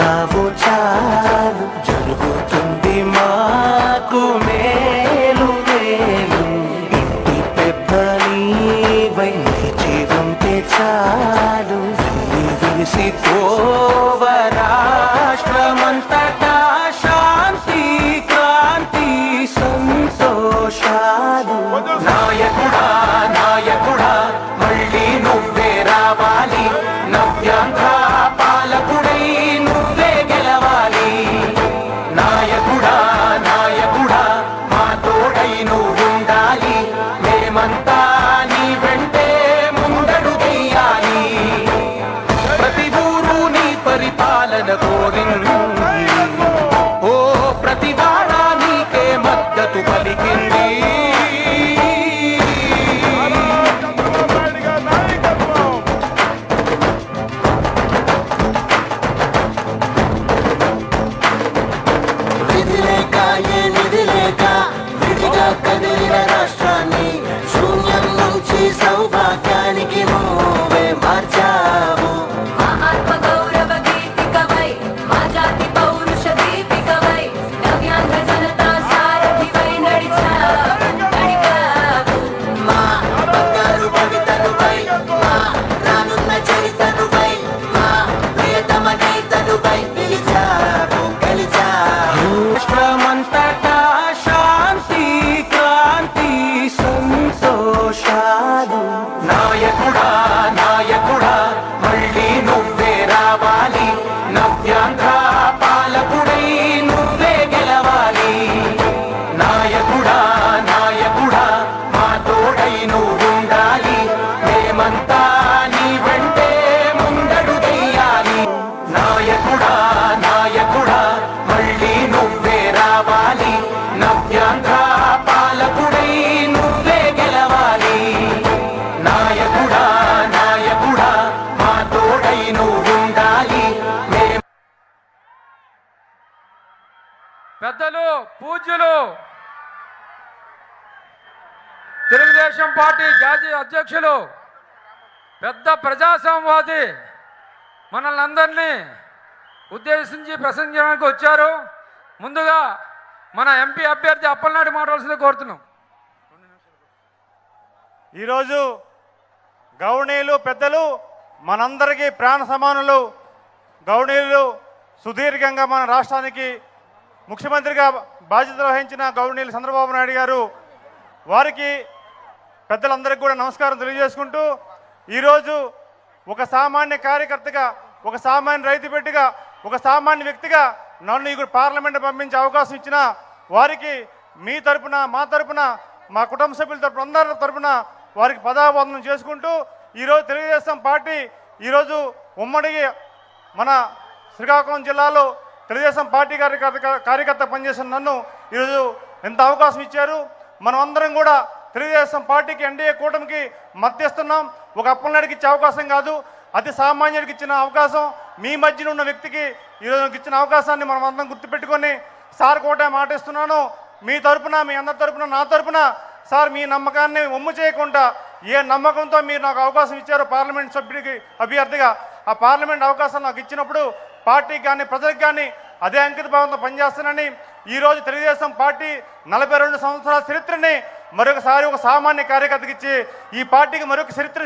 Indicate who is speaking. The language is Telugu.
Speaker 1: ఉన్నావు చాలు. జరుగుతుంది మాకు మేలు వేలు ఇంటి పెద్ద నీవై నిలిచి ఉంటే చాలు వెళ్ళి రాష్ట్రమంతటా శాంతి క్రాంతి సంతోషాలు. నాయకుడా 哎。రావాలి నవ్యాంధ్ర పాలకుడై నువ్వే గెలవాలి. నాయకుడా నాయకుడా మా తోడై నువ్వుండాలి. మేమంతా నీ వెంటే ముందడు తెయ్యాలి నాయకుడా నాయకుడా మళ్ళీ నువ్వే రావాలి. నవ్యాంధ్ర పాలకుడు
Speaker 2: పెద్దలు పూజ్యులు తెలుగుదేశం పార్టీ జాతీయ అధ్యక్షులు పెద్ద ప్రజాసంవాది మనల్ని అందరినీ ఉద్దేశించి ప్రసంగించడానికి వచ్చారు. ముందుగా మన ఎంపీ అభ్యర్థి అప్పలనాడు మాట్లాడాల్సిందే కోరుతున్నాం.
Speaker 3: ఈరోజు గౌణీయులు పెద్దలు మనందరికీ ప్రాణ సమానులు. గౌణీయులు సుదీర్ఘంగా మన రాష్ట్రానికి ముఖ్యమంత్రిగా బాధ్యత వహించిన గౌణీలు చంద్రబాబు నాయుడు గారు వారికి పెద్దలందరికీ కూడా నమస్కారం తెలియజేసుకుంటూ ఈరోజు ఒక సామాన్య కార్యకర్తగా ఒక సామాన్య రైతు బిడ్డగా ఒక సామాన్య వ్యక్తిగా నన్ను ఇక్కడ పార్లమెంట్ పంపించే అవకాశం ఇచ్చిన వారికి మీ తరపున మా తరపున మా కుటుంబ సభ్యుల తరపున అందరి తరపున వారికి పదాబంధనం చేసుకుంటూ ఈరోజు తెలుగుదేశం పార్టీ ఈరోజు ఉమ్మడి మన శ్రీకాకుళం జిల్లాలో తెలుగుదేశం పార్టీ కార్యకర్త కార్యకర్త పనిచేసిన నన్ను ఈరోజు ఎంత అవకాశం ఇచ్చారు. మనం అందరం కూడా తెలుగుదేశం పార్టీకి ఎన్డీఏ కూటమికి మద్దతిస్తున్నాం ఒక అప్పలనాడికి ఇచ్చే అవకాశం కాదు. అతి సామాన్యుడికి ఇచ్చిన అవకాశం మీ మధ్యన ఉన్న వ్యక్తికి ఈరోజు ఇచ్చిన అవకాశాన్ని మనం అందరం గుర్తుపెట్టుకొని సార్ కోట మాటిస్తున్నాను. మీ తరపున మీ అందరి తరపున నా తరపున సార్ మీ నమ్మకాన్ని ఒమ్ము చేయకుండా ఏ నమ్మకంతో మీరు నాకు అవకాశం ఇచ్చారో పార్లమెంట్ సభ్యుడికి అభ్యర్థిగా ఆ పార్లమెంట్ అవకాశం నాకు ఇచ్చినప్పుడు పార్టీకి కానీ ప్రజలకు కానీ అదే అంకిత భావంతో పనిచేస్తానని ఈరోజు తెలుగుదేశం పార్టీ నలభై రెండు సంవత్సరాల చరిత్రని మరొకసారి ఒక సామాన్య కార్యకర్తకి ఇచ్చి ఈ పార్టీకి మరొక చరిత్ర